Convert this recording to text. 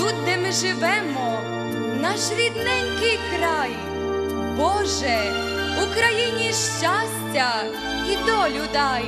Тут, де ми живемо, наш рідненький край. Боже, Україні щастя і долю дай.